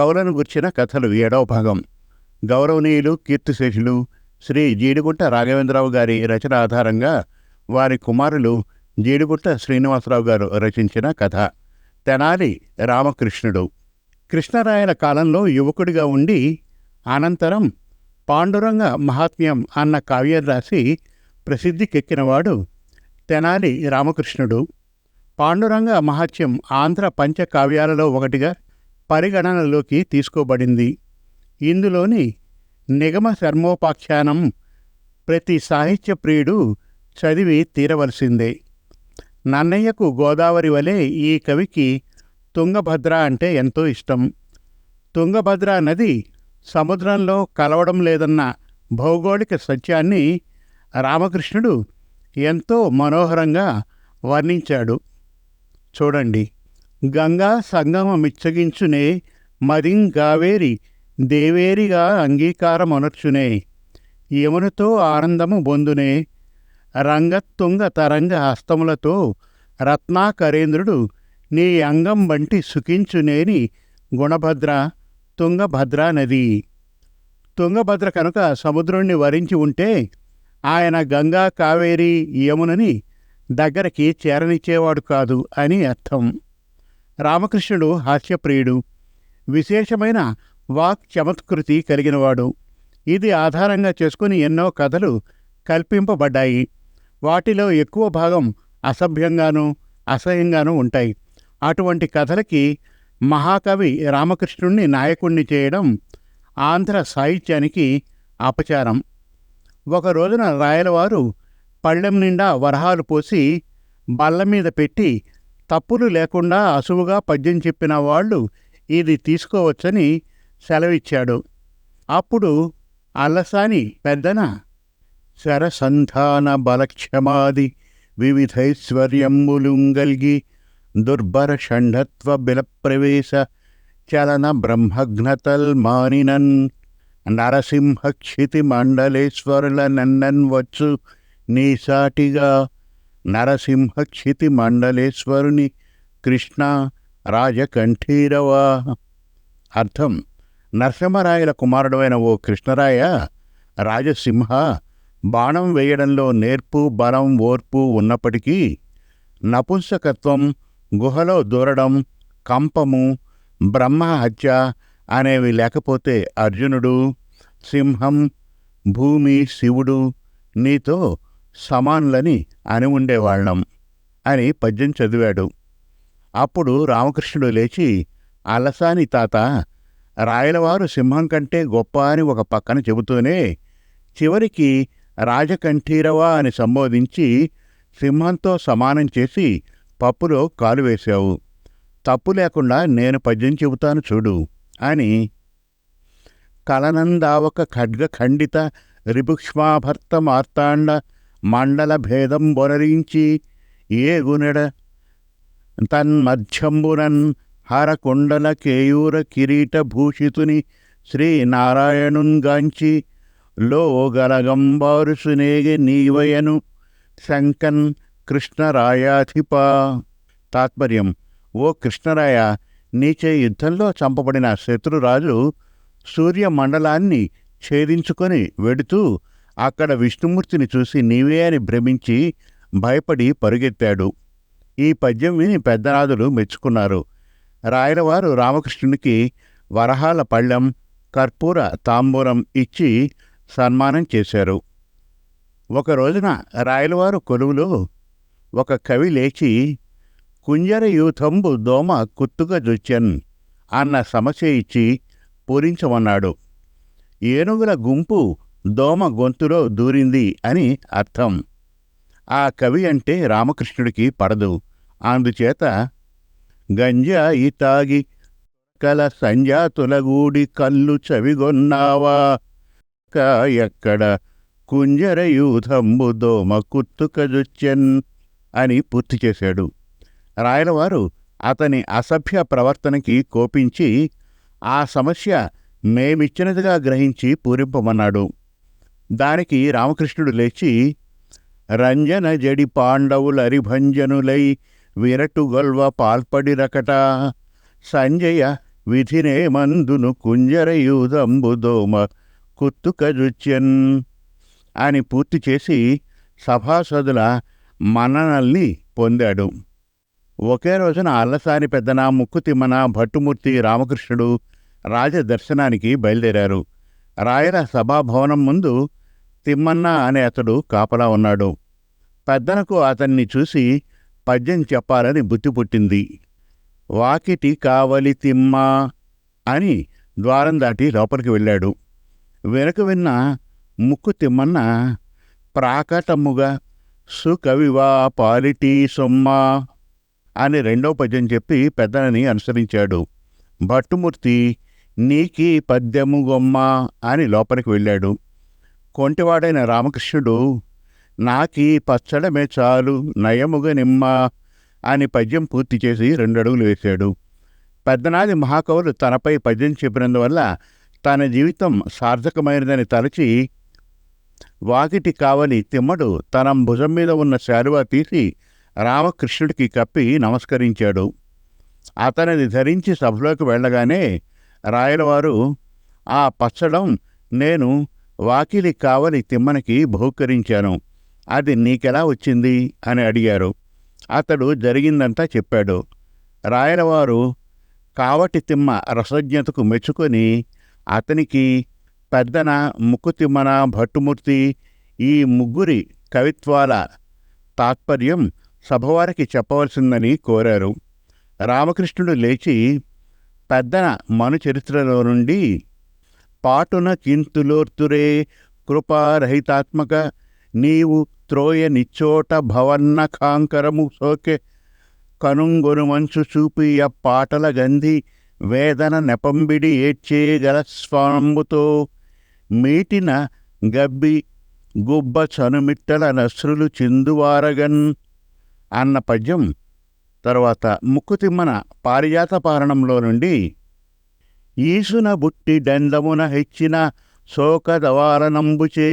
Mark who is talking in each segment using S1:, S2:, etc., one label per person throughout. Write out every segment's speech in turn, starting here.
S1: కవులను గుర్చిన కథలు ఏడవ భాగం. గౌరవనీయులు కీర్తిశేషులు శ్రీ జీడిగుంట రాఘవేంద్రరావు గారి రచన ఆధారంగా వారి కుమారులు జీడిగుంట శ్రీనివాసరావు గారు రచించిన కథ. తెనాలి రామకృష్ణుడు. కృష్ణరాయల కాలంలో యువకుడిగా ఉండి అనంతరం పాండురంగ మహాత్మ్యం అన్న కావ్యం రాసి ప్రసిద్ధికెక్కినవాడు తెనాలి రామకృష్ణుడు. పాండురంగ మహాత్యం ఆంధ్ర పంచకావ్యాలలో ఒకటిగా పరిగణనలోకి తీసుకోబడింది. ఇందులోని నిగమ శర్మోపాఖ్యానం ప్రతి సాహిత్య ప్రియుడు చదివి తీరవలసిందే. నన్నయ్యకు గోదావరి వలె ఈ కవికి తుంగభద్ర అంటే ఎంతో ఇష్టం. తుంగభద్ర నది సముద్రంలో కలవడం లేదన్న భౌగోళిక సత్యాన్ని రామకృష్ణుడు ఎంతో మనోహరంగా వర్ణించాడు. చూడండి. గంగా సంగమమిచ్చగించునే మరింగావేరి దేవేరిగా అంగీకారమొనర్చునే. యమునతో ఆనందము బొందునే. రంగత్తుంగ తరంగ హస్తములతో రత్నాకరేంద్రుడు నీ అంగం వంటి సుఖించునేని గుణభద్ర తుంగభద్రా నది. తుంగభద్ర కనుక సముద్రుణ్ణి వరించి ఉంటే ఆయన గంగా కావేరి యమునని దగ్గరికి చేరనిచ్చేవాడు కాదు అని అర్థం. రామకృష్ణుడు హాస్యప్రియుడు. విశేషమైన వాక్ చమత్కృతి కలిగినవాడు. ఇది ఆధారంగా చేసుకుని ఎన్నో కథలు కల్పింపబడ్డాయి. వాటిలో ఎక్కువ భాగం అసభ్యంగానూ అసహ్యంగానూ ఉంటాయి. అటువంటి కథలకి మహాకవి రామకృష్ణుణ్ణి నాయకుణ్ణి చేయడం ఆంధ్ర సాహిత్యానికి అపచారం. ఒక రోజున రాయలవారు పళ్ళెం నిండా వరహాలు పోసి బల్ల మీద పెట్టి తప్పులు లేకుండా అసువుగా పద్యం చెప్పిన వాళ్ళు ఇది తీసుకోవచ్చని సెలవిచ్చాడు. అప్పుడు అలసాని పెద్దన శరసంధాన బలక్షమాది వివిధైశ్వర్యములుంగల్గి దుర్భర షండత్వ బిలప్రవేశ చలన బ్రహ్మఘ్నతల్ మానినన్ నరసింహక్షితి మండలేశ్వరుల నన్నన్ వచ్చు నీసాటిగా నరసింహక్షితి మండలేశ్వరుని కృష్ణ రాజకంఠీరవా అర్థం నరసింహరాయల కుమారుడైన ఓ కృష్ణరాయ రాజసింహ బాణం వేయడంలో నేర్పు బలం ఓర్పు ఉన్నప్పటికీ నపుంసకత్వం గుహలో దూరడం కంపము బ్రహ్మహత్య అనేవి లేకపోతే అర్జునుడు సింహం భూమి శివుడు నీతో సమానులని అని ఉండేవాళ్ళం అని పద్యం చదివాడు. అప్పుడు రామకృష్ణుడు లేచి అలసాని తాత రాయలవారు సింహం కంటే గొప్ప అని ఒక పక్కన చెబుతూనే చివరికి రాజకంఠీరవా అని సంబోధించి సింహంతో సమానం చేసి పప్పులో కాలు వేశావు. తప్పు లేకుండా నేను పద్యం చెబుతాను చూడు అని. కలనందావక ఖడ్గ ఖండిత రిభుక్ష్మాభర్త మార్తాండ మండల భేదం బొనరించి ఏగునెడ తన్మధ్యంబునన్ హరకుండల కేయూర కిరీట భూషితుని శ్రీనారాయణున్గాంచి లోగలగంబారు సునేగె నీవయను శంకన్ కృష్ణరాయాధిపా. తాత్పర్యం ఓ కృష్ణరాయ నీచే యుద్ధంలో చంపబడిన శత్రురాజు సూర్యమండలాన్ని ఛేదించుకొని వెడుతూ అక్కడ విష్ణుమూర్తిని చూసి నీవే అని భ్రమించి భయపడి పరుగెత్తాడు. ఈ పద్యం విని పెద్దనాథులు మెచ్చుకున్నారు. రాయలవారు రామకృష్ణునికి వరహాల పళ్ళెం కర్పూర తాంబూలం ఇచ్చి సన్మానం చేశారు. ఒక రోజున రాయలవారు కొలువులో ఒక కవి లేచి కుంజర యూథంబు దోమ కుత్తుగా జొచ్చెన్ అన్న సమస్య ఇచ్చి పూరించమన్నాడు. ఏనుగుల గుంపు దోమ గొంతులో దూరింది అని అర్థం. ఆ కవి అంటే రామకృష్ణుడికి పడదు అందుచేత గంజాయి తాగి కల సంజాతులగూడి కళ్ళు చవిగొన్నావా? కా ఎక్కడ కుంజరయూధంబు దోమ కుత్తుకజుచ్చెన్ అని పూర్తి చేశాడు. రాయలవారు అతని అసభ్య ప్రవర్తనకి కోపించి ఆ సమస్య మేమిచ్చినదిగా గ్రహించి పూరింపమన్నాడు. దానికి రామకృష్ణుడు లేచి రంజన జడి పాండవులరిభంజనులై విరటుగొల్వ పాల్పడిరకట సంజయ విధినే మందును కుంజరయూదంబుదోమ కుత్తుకజుచ్యన్ అని పూర్తి చేసి సభాసదుల మన్ననల్ని పొందాడు. ఒకే రోజున అల్లసాని పెద్దన ముక్కుతిమ్మన భట్టుమూర్తి రామకృష్ణుడు రాజదర్శనానికి బయలుదేరారు. రాయల సభాభవనం ముందు తిమ్మన్న అనే అతడు కాపలా ఉన్నాడు. పెద్దనకు అతన్ని చూసి పద్యం చెప్పాలని బుద్ధి పుట్టింది. వాకిటి కావలి తిమ్మ అని ద్వారం దాటి లోపలికి వెళ్ళాడు. వెనుక విన్న ముక్కు తిమ్మన్న ప్రాకటముగా సుకవివా పాలిటీ సొమ్మా అని రెండో పద్యం చెప్పి పెద్దనని అనుసరించాడు. భట్టుమూర్తి నీకీ పద్యము గొమ్మ అని లోపలికి వెళ్ళాడు. కొంటివాడైన రామకృష్ణుడు నాకీ పచ్చడమే చాలు నయముగ నిమ్మ అని పద్యం పూర్తి చేసి రెండు అడుగులు వేశాడు. పెద్దనాది మహాకవులు తనపై పద్యం చెప్పినందువల్ల తన జీవితం సార్థకమైనదని తలచి వాకిటి కావలి తిమ్మడు తన భుజం మీద ఉన్న శాలువా తీసి రామకృష్ణుడికి కప్పి నమస్కరించాడు. అతనిది ధరించి సభలోకి వెళ్ళగానే రాయలవారు ఆ పచ్చడం నేను వాకిలి కావలి తిమ్మనికి బహుకరించాను. అది నీకెలా వచ్చింది? అని అడిగారు. అతడు జరిగిందంతా చెప్పాడు. రాయలవారు కావటి తిమ్మ రసజ్ఞతకు మెచ్చుకొని అతనికి పెద్దన ముక్కుతిమ్మన భట్టుమూర్తి ఈ ముగ్గురి కవిత్వాల తాత్పర్యం సభవారికి చెప్పవలసిందని కోరారు. రామకృష్ణుడు లేచి పెద్దన మను చరిత్రలో నుండి పాటున కింతులోర్తురే కృపారహితాత్మక. నీవు త్రోయ నిచ్చోట భవన్న కాంకరము సోకె. కనుంగొను మంచు చూపియ పాటల గంధి వేదన నెపంబిడి ఏడ్చేగల స్వాంబుతో. మీటిన గబ్బి గుబ్బ చనుమిట్టల నస్రులు చిందువారగన్. అన్న పద్యం తరువాత ముక్కుతిమ్మన పారిజాత పారణంలో నుండి ఈసున బుట్టి దండమున హెచ్చిన శోకదవారనంబుచే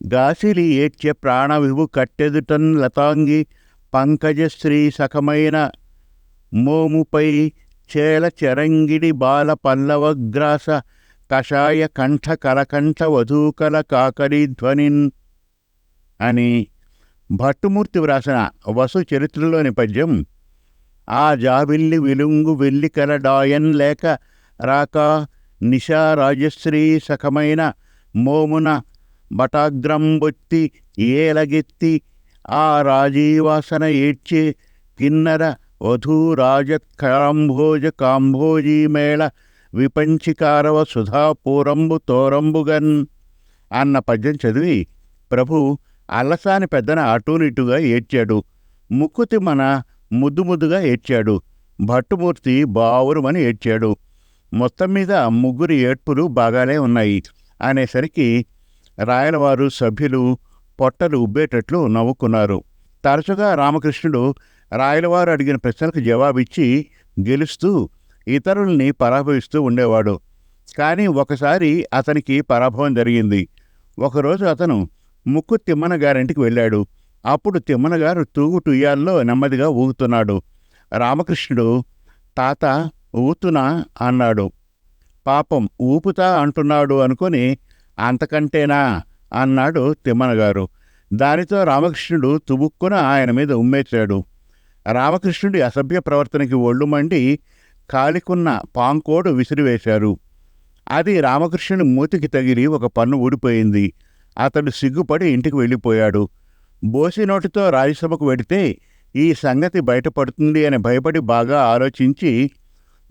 S1: గాసిలి ఏడ్చె ప్రాణవిభు కట్టెదుటన్ లతాంగి పంకజశ్రీ సఖమైన మోముపై చేల చెరంగిడి బాల పల్లవగ్రాస కషాయ కంఠ కలకంఠ వధూకల కాకరి ధ్వనిన్ అని భట్టుమూర్తి వ్రాసిన వసు చరిత్రలోని పద్యం ఆ జాబిల్లి విలుంగు వెళ్ళి కలడాయన్ లేక రాక నిషా రాజశ్రీ సఖమైన మోమున బటాగ్రంబొత్తి ఏలగెత్తి ఆ రాజీవాసన ఏడ్చే కిన్నర వధూరాజకాంభోజ కాంభోజీమేళ విపంచికారవ సుధాపూరంబు తోరంబుగన్ అన్న పద్యం చదివి ప్రభు అల్లసాని పెద్దన అటూనిటుగా ఏడ్చాడు. ముక్కుతి మన ముద్దు ముద్దుగా ఏడ్చాడు. భట్టుమూర్తి బావురుమని ఏడ్చాడు. మొత్తం మీద ముగ్గురి ఏడ్పులు బాగానే ఉన్నాయి. అనేసరికి రాయలవారు సభ్యులు పొట్టలు ఉబ్బేటట్లు నవ్వుకున్నారు. తరచుగా రామకృష్ణుడు రాయలవారు అడిగిన ప్రశ్నలకు జవాబిచ్చి గెలుస్తూ ఇతరుల్ని పరాభవిస్తూ ఉండేవాడు. కానీ ఒకసారి అతనికి పరాభవం జరిగింది. ఒకరోజు అతను ముక్కు తిమ్మన గారింటికి వెళ్ళాడు. అప్పుడు తిమ్మనగారు తూగు టుయ్యాల్లో నెమ్మదిగా ఊగుతున్నాడు. రామకృష్ణుడు తాత ఊతునా? అన్నాడు. పాపం ఊపుతా అంటున్నాడు అనుకొని అంతకంటేనా? అన్నాడు తిమ్మనగారు దానితో రామకృష్ణుడు తుబుక్కున ఆయన మీద ఉమ్మేచాడు రామకృష్ణుడి అసభ్య ప్రవర్తనకి ఒళ్ళు మండి కాలికున్న పాంకోడు విసిరివేశారు. అది రామకృష్ణుని మూతికి తగిలి ఒక పన్ను ఊడిపోయింది. అతడు సిగ్గుపడి ఇంటికి వెళ్ళిపోయాడు. బోసి నోటితో రాజ్యసభకు వెడితే ఈ సంగతి బయటపడుతుంది అని భయపడి బాగా ఆలోచించి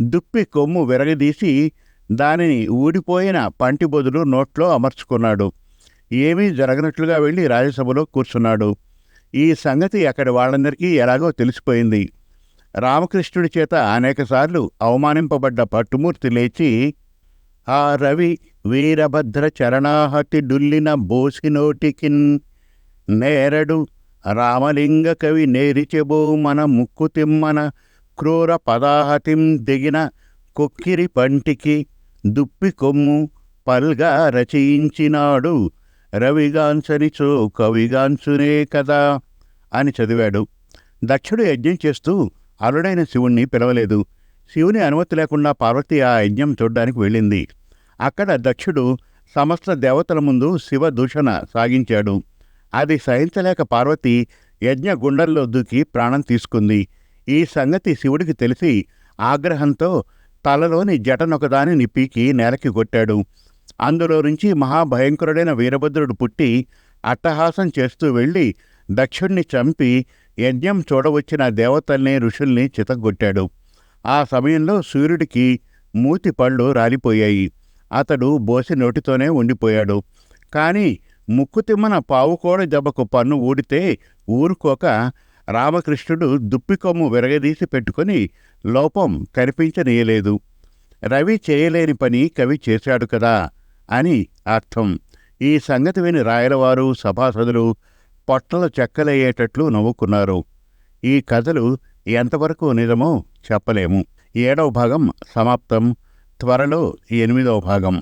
S1: దుప్పి కొమ్ము విరగదీసి దానిని ఊడిపోయిన పంటి బొదులు నోట్లో అమర్చుకున్నాడు. ఏమీ జరగనట్లుగా వెళ్ళి రాజ్యసభలో కూర్చున్నాడు. ఈ సంగతి అక్కడి వాళ్ళందరికీ ఎలాగో తెలిసిపోయింది. రామకృష్ణుడి చేత అనేకసార్లు అవమానింపబడ్డ పట్టుమూర్తి లేచి ఆ రవి వీరభద్ర చరణాహతి డుల్లిన బోసినోటికిన్ నేరడు రామలింగ కవి నేరిచెబో మన ముక్కు తిమ్మన క్రూర పదాహతిం దిగిన కొక్కిరి పంటికి దుప్పి కొమ్ము పల్గా రచయించినాడు. రవిగాంచనిచో కవిగాంచునే కదా అని చదివాడు. దక్షుడు యజ్ఞం చేస్తూ అరుడైన శివుణ్ణి పిలవలేదు. శివుని అనుమతి లేకుండా పార్వతి ఆ యజ్ఞం చూడ్డానికి వెళ్ళింది. అక్కడ దక్షుడు సమస్త దేవతల ముందు శివ దూషణ సాగించాడు. అది సహించలేక పార్వతి యజ్ఞ గుండెల్లో దూకి ప్రాణం తీసుకుంది. ఈ సంగతి శివుడికి తెలిసి ఆగ్రహంతో తలలోని జటనొకదానిని పీకి నేలకి కొట్టాడు. అందులో నుంచి మహాభయంకరుడైన వీరభద్రుడు పుట్టి అట్టహాసం చేస్తూ వెళ్ళి దక్షుణ్ణి చంపి యజ్ఞం చూడవచ్చిన దేవతల్ని ఋషుల్ని చితగొట్టాడు ఆ సమయంలో సూర్యుడికి మూతి పళ్ళు రాలిపోయాయి. అతడు బోసి నోటితోనే ఉండిపోయాడు. కానీ ముక్కుతిమ్మన పావుకోడ దెబ్బకు పన్ను ఊడితే ఊరుకోక రామకృష్ణుడు దుప్పికొమ్ము విరగదీసి పెట్టుకొని లోపం కనిపించనీయలేదు. రవి చేయలేని పని కవి చేశాడు కదా అని అర్థం. ఈ సంగతి విని రాయలవారు సభాసదులు పొట్టలు చెక్కలయ్యేటట్లు నవ్వుకున్నారు. ఈ కథలు ఎంతవరకు నిజమో చెప్పలేము. ఏడవ భాగం సమాప్తం. త్వరలో ఎనిమిదవ భాగం.